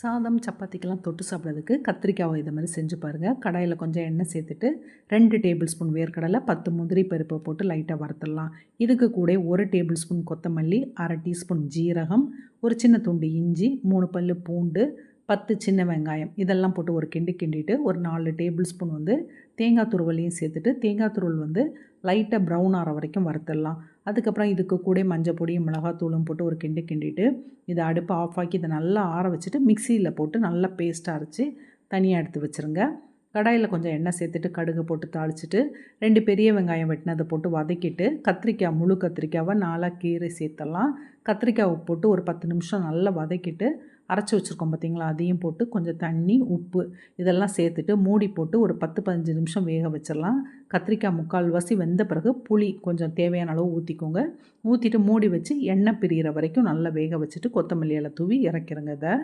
சாதம் சப்பாத்திக்கெல்லாம் தொட்டு சாப்பிட்றதுக்கு கத்திரிக்காவை இதை மாதிரி செஞ்சு பாருங்கள் கடாயில் கொஞ்சம் எண்ணெய் சேர்த்துட்டு ரெண்டு டேபிள் ஸ்பூன் வேர்க்கடலை பத்து முந்திரி பருப்பை போட்டு லைட்டாக வறுத்துடலாம். இதுக்கு கூட ஒரு டேபிள் ஸ்பூன் கொத்தமல்லி அரை டீஸ்பூன் ஜீரகம் ஒரு சின்ன துண்டு இஞ்சி மூணு பல் பூண்டு பத்து சின்ன வெங்காயம் இதெல்லாம் போட்டு ஒரு கிண்டி கிண்டிட்டு ஒரு நாலு டேபிள் ஸ்பூன் வந்து தேங்காய் துருவலையும் சேர்த்துட்டு தேங்காய் துருவல் வந்து லைட்டாக ப்ரௌன் ஆகிற வரைக்கும் வறுத்துடலாம். அதுக்கப்புறம் இதுக்கு கூட மஞ்சள் பொடியும் மிளகாத்தூளும் போட்டு ஒரு கிண்டி கிண்டிட்டு இதை அடுப்பு ஆஃப் ஆக்கி இதை நல்லா ஆற வச்சுட்டு மிக்சியில் போட்டு நல்லா பேஸ்ட்டாக அரைச்சி தனியாக எடுத்து வச்சுருங்க. கடாயில் கொஞ்சம் எண்ணெய் சேர்த்துட்டு கடுகு போட்டு தாளிச்சிட்டு ரெண்டு பெரிய வெங்காயம் வெட்டினதை போட்டு வதக்கிட்டு கத்திரிக்காய் முழு கத்திரிக்காவை நாலாக கீரை சேர்த்தலாம் கத்திரிக்காவை போட்டு ஒரு பத்து நிமிஷம் நல்லா வதக்கிட்டு அரைச்சி வச்சுருக்கோம் பார்த்திங்களா அதையும் போட்டு கொஞ்சம் தண்ணி உப்பு இதெல்லாம் சேர்த்துட்டு மூடி போட்டு ஒரு பத்து பதினஞ்சு நிமிஷம் வேக வச்சிடலாம். கத்திரிக்காய் முக்கால்வாசி வெந்த பிறகு புளி கொஞ்சம் தேவையான அளவு ஊற்றிக்கோங்க ஊற்றிட்டு மூடி வச்சு எண்ணெய் பிரிகிற வரைக்கும் நல்லா வேக வச்சுட்டு கொத்தமல்லி இலை தூவி இறக்கிடுங்க இதை.